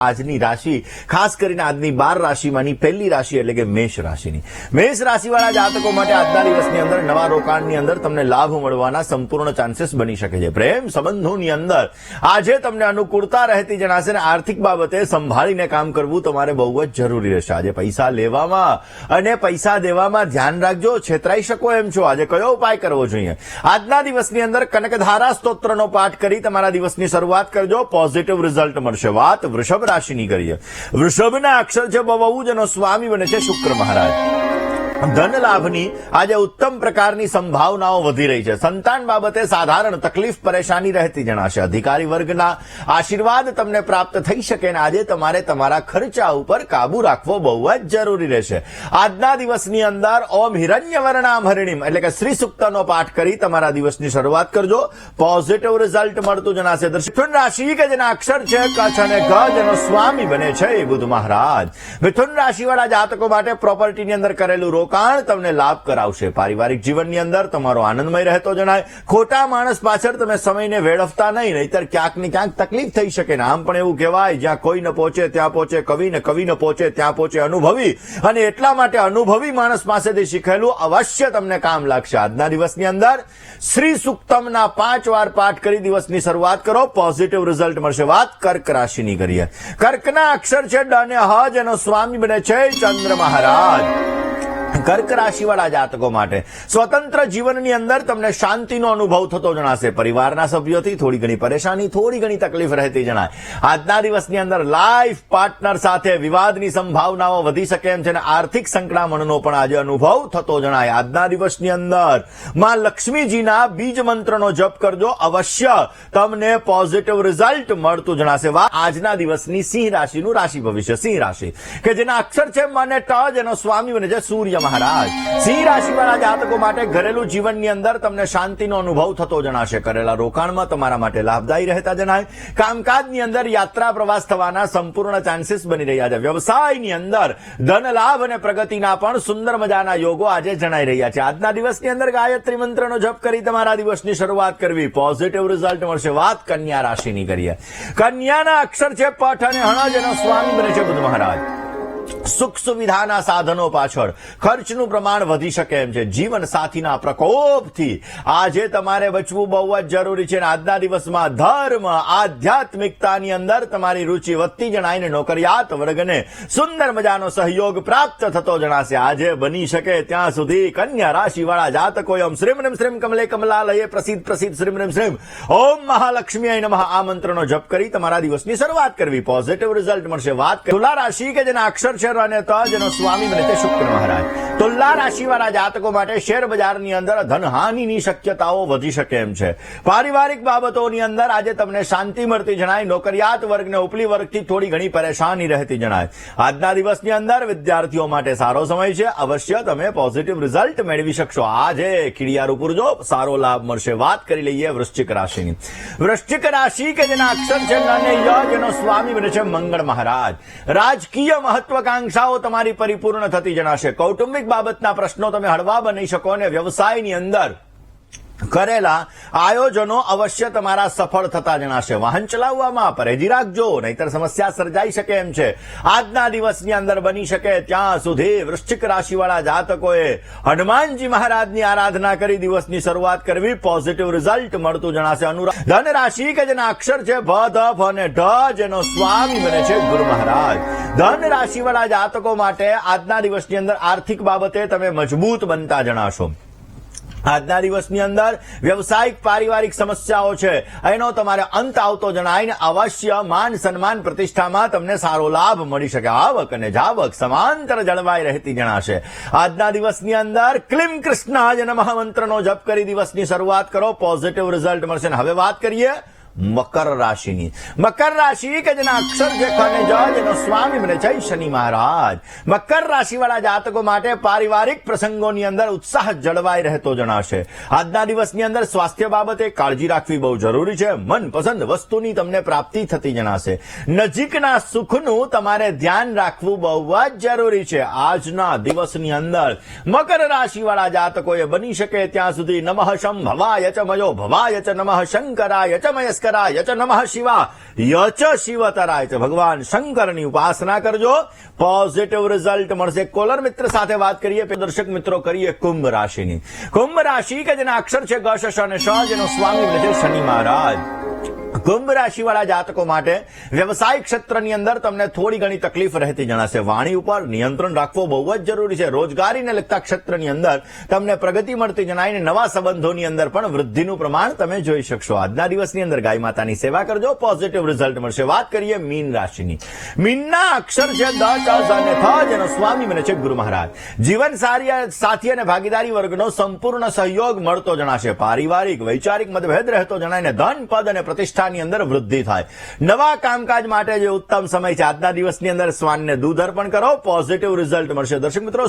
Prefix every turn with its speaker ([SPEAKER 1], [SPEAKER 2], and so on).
[SPEAKER 1] આજની રાશિ, ખાસ કરીને આજની બાર રાશિમાંની પહેલી રાશિ એટલે કે મેષ રાશિની. મેષ રાશિવાળા જાતકો માટે આજના દિવસની અંદર નવા રોકાણની અંદર તમને લાભ મળવાના સંપૂર્ણ ચાન્સીસ બની શકે છે. પ્રેમ સંબંધોની અંદર આજે તમને અનુકૂળતા રહેતી જણાશે ને આર્થિક બાબતે સંભાળીને કામ કરવું તમારે બહુ જ જરૂરી રહેશે. આજે પૈસા લેવામાં અને પૈસા દેવામાં ધ્યાન રાખજો, છેતરાઈ શકો એમ છો. આજે કયો ઉપાય કરવો જોઈએ? આજના દિવસની અંદર કનકધારા સ્તોત્રનો પાઠ કરી તમારા દિવસની શરૂઆત કરજો. પોઝિટિવ રિઝલ્ટ મળશે. વાત વૃષભ રાશિની કરીએ. વૃષભના અક્ષર છે બહુ જેનો સ્વામી બને છે શુક્ર મહારાજ. ધન લાભની આજે ઉત્તમ પ્રકારની સંભાવનાઓ વધી રહી છે. સંતાન બાબતે સાધારણ તકલીફ પરેશાની રહેતી જણાશે. અધિકારી વર્ગના આશીર્વાદ તમને પ્રાપ્ત થઈ શકે ને આજે તમારે તમારા ખર્ચા ઉપર કાબુ રાખવો બહુ જ જરૂરી રહેશે. આજના દિવસની અંદર ઓમ હિરણ્યવર્ણામ હરિણીમ એટલે કે શ્રી સુક્તનો પાઠ કરી તમારા દિવસની શરૂઆત કરજો. પોઝિટિવ રિઝલ્ટ મળતું જણાશે. મિથુન રાશિ કે જેના અક્ષર છે, કચ્છ અને ગ જેનો સ્વામી બને છે બુધ મહારાજ. મિથુન રાશિવાળા જાતકો માટે પ્રોપર્ટીની અંદર કરેલું રોકાણ તમને લાભ કરાવશે. પારિવારિક જીવનની અંદર તમારો આનંદમય રહેતો જણાય. ખોટા માણસ પાછળ તમે સમયને વેડફતા નહીં, નહીતર ક્યાંક ને ક્યાંક તકલીફ થઈ શકે ને. આમ પણ એવું કહેવાય, જ્યાં કોઈ ન પહોંચે, ત્યાં પહોંચે કવિ ને કવિ ન પહોંચે, ત્યાં પહોંચે અનુભવી. અને એટલા માટે અનુભવી માણસ પાસેથી શીખેલું અવશ્ય તમને કામ લાગશે. આજના દિવસની અંદર શ્રી સુક્તમના પાંચ વાર પાઠ કરી દિવસની શરૂઆત કરો પોઝિટિવ રિઝલ્ટ મળશે. વાત કર્ક રાશિની કરીએ. કર્કના અક્ષર છે ડ અને હ જેનો સ્વામી બને છે, ચંદ્ર મહારાજ કર્ક રાશિવાળા જાતકો માટે. સ્વતંત્ર જીવનની અંદર તમને શાંતિનો અનુભવ થતો જણાશે. પરિવારના સભ્યોથી થોડી ઘણી પરેશાની, થોડી ઘણી તકલીફ રહેતી જણાય. આજના દિવસની અંદર લાઈફ પાર્ટનર સાથે વિવાદની સંભાવનાઓ વધી શકે એમ છે અને આર્થિક સંકળામણનો પણ આજે અનુભવ થતો જણાય. આજના દિવસની અંદરમાં લક્ષ્મીજીના બીજ મંત્રનો જપ કરજો અવશ્ય. તમને પોઝિટિવ રિઝલ્ટ મળતું જણાશે. વા આજના દિવસની સિંહ રાશિનું રાશિ ભવિષ્ય. સિંહ રાશિ, કે જેના અક્ષર છે મને ટ, જેનો સ્વામી બને છે સૂર્ય. મહારાજ. સિંહ રાશિવાળા જાતકો માટે ઘરેલું જીવનની અંદર તમને શાંતિનો અનુભવ થતો જણાશે. કરેલા રોકાણમાં તમારા માટે લાભદાયી રહેતા જણાય. કામકાજની અંદર યાત્રા પ્રવાસ થવાના સંપૂર્ણ ચાન્સીસ બની રહ્યા છે. વ્યવસાયની અંદર ધન લાભ અને પ્રગતિના પણ સુંદર મજાના યોગો આજે જણાઈ રહ્યા છે. આજના દિવસની અંદર ગાયત્રી મંત્રનો જપ કરી તમારા દિવસની શરૂઆત કરવી. પોઝિટિવ રિઝલ્ટ મળશે. વાત કન્યા રાશિની કરીએ. કન્યાના અક્ષર છે, પઠ અને હણજ એનો સ્વામી બને છે બુધ મહારાજ. સુખ સુવિધાના સાધનો પાછળ. ખર્ચનું પ્રમાણ વધી શકે એમ છે. જીવન સાથીના પ્રકોપથી. આજે તમારે બચવું બહુ જ જરૂરી છે. આજના દિવસમાં ધર્મ, આધ્યાત્મિકતાની અંદર તમારી રુચિ વધતી જણાય નોકરિયાત વર્ગને સુંદર મજાનો સહયોગ પ્રાપ્ત થતો જણાશે. આજે બની શકે ત્યાં સુધી કન્યા રાશિવાળા જાતકો એમ શ્રીમ રેમ શ્રીમ કમલે કમલાલયે પ્રસિદ્ધ પ્રસિદ્ધ શ્રીમ રેમ શ્રીમ. ઓમ મહાલક્ષ્મી નમઃ. આ મંત્રનો જપ કરી તમારા દિવસની શરૂઆત કરવી. પોઝિટિવ રિઝલ્ટ મળશે. વાત. તુલા રાશિ કે જેના અક્ષર છે અને ત જેનો સ્વામી બને તે શુક્ર મહારાજ તુલા રાશિવાળા જાતકો માટે શેર બજારની અંદર ધનહાનિની શક્યતાઓ વધી શકે એમ છે. પારિવારિક બાબતોની અંદર આજે તમને શાંતિ મળતી જણાય, નોકરિયાત વર્ગને ઉપલી વર્ગથી થોડી ઘણી પરેશાની રહેતી જણાય. આજના દિવસની અંદર વિદ્યાર્થીઓ માટે સારો સમય છે. અવશ્ય તમે પોઝિટિવ રિઝલ્ટ મેળવી શકશો. આજે ખીડિયાર ઉપર જો સારો લાભ મળશે. વાત કરી લઈએ વૃશ્ચિક રાશિની. વૃશ્ચિક રાશિ કે જેના અક્ષર છે જેનો સ્વામી બને છે મંગળ મહારાજ. રાજકીય મહત્વકાંક્ષાઓ તમારી પરિપૂર્ણ થતી જણાશે. કૌટુંબિક બાબતના પ્રશ્નો તમે હળવા બની શકો અને વ્યવસાયની અંદર કરેલા આયોજનો અવશ્ય તમારા સફળ થતા જણાશે. વાહન ચલાવવામાં પરેજી રાખજો, નહીતર સમસ્યા સર્જાઈ શકે એમ છે. આજના દિવસની અંદર બની શકે ત્યાં સુધી વૃશ્ચિક રાશિવાળા જાતકોએ હનુમાનજી મહારાજની આરાધના કરી દિવસની શરૂઆત કરવી. પોઝિટિવ રિઝલ્ટ મળતું જણાશે અનુરાગ. ધન રાશિ કે જેના અક્ષર છે ભ, ધ અને ઢ, જેનો સ્વામી બને છે ગુરુ મહારાજ. ધન રાશિવાળા જાતકો માટે આજના દિવસની અંદર આર્થિક બાબતે તમે મજબૂત બનતા જણાશો. આજના દિવસની અંદર વ્યવસાયિક, પારિવારિક સમસ્યાઓ છે. એનો તમારે અંત આવતો જણાઈને અવશ્ય માન, સન્માન પ્રતિષ્ઠામાં તમને સારો લાભ મળી શકે. આવક અને જાવક સમાંતર જળવાઈ રહેતી જણાશે. આજના દિવસની અંદર ક્લિમ કૃષ્ણ જન મંત્રનો જપ કરી દિવસની શરૂઆત કરો. પોઝિટિવ રિઝલ્ટ મળશે. હવે વાત કરીએ મકર રાશિની. મકર રાશિ કે જેના અક્ષર જે ખ અને જેનો સ્વામી બને છે શનિ મહારાજ. મકર રાશિવાળા જાતકો માટે પારિવારિક પ્રસંગોની અંદર ઉત્સાહ જળવાઈ રહેતો જણાશે. આજના દિવસની અંદર સ્વાસ્થ્ય બાબતે કાળજી રાખવી બહુ જરૂરી છે. મનપસંદ વસ્તુની તમને પ્રાપ્તિ થતી જણાશે. નજીકના સુખનું તમારે ધ્યાન રાખવું બહુ જ જરૂરી છે આજના દિવસની અંદર. મકર રાશિવાળા જાતકોએ બની શકે ત્યાં સુધી નમઃ શંભવાય ચ મયો ભવાય ચ નમઃ શંકરાય ચ ભાસ્કરાય યચ નમઃ શિવા યચ શિવતરાય છે ભગવાન શંકરની ઉપાસના કરજો પોઝિટિવ રિઝલ્ટ મળશે. કોલર મિત્ર સાથે વાત કરીએ દર્શક મિત્રો, કરીએ કુંભ રાશિની. કુંભ રાશિ કે જેના અક્ષર છે ગ શ શ અને શ જેનો સ્વામી છે શનિ મહારાજ. કુંભ રાશિવાળા જાતકો માટે વ્યવસાય ક્ષેત્રની અંદર તમને થોડી ઘણી તકલીફ રહેતી જણાશે. વાણી ઉપર નિયંત્રણ રાખવો બહુ જ જરૂરી છે. રોજગારીને લગતા ક્ષેત્રની અંદર તમને પ્રગતિ મળતી જણાય નવા સંબંધોની અંદર પણ વૃદ્ધિનું પ્રમાણ તમે જોઈ શકશો. આજના દિવસની અંદર ગાય માતાની સેવા કરજો. પોઝિટિવ રિઝલ્ટ મળશે. વાત કરીએ મીન રાશિની. મીનના અક્ષર છે દ, ચ અને થ, જેનો સ્વામી બને છે ગુરુ મહારાજ. જીવન સારી સાથી અને ભાગીદારી વર્ગનો સંપૂર્ણ સહયોગ મળતો જણાશે. પારિવારિક, વૈચારિક મતભેદ રહેતો જણાય ધન, પદ અને પ્રતિષ્ઠાની અંદર વૃદ્ધિ થાય. નવા કામકાજ માટે જે ઉત્તમ સમય છે, આજના દિવસની અંદર શ્વાનને દૂધ અર્પણ કરો પોઝિટિવ રિઝલ્ટ મળશે. દર્શક મિત્રો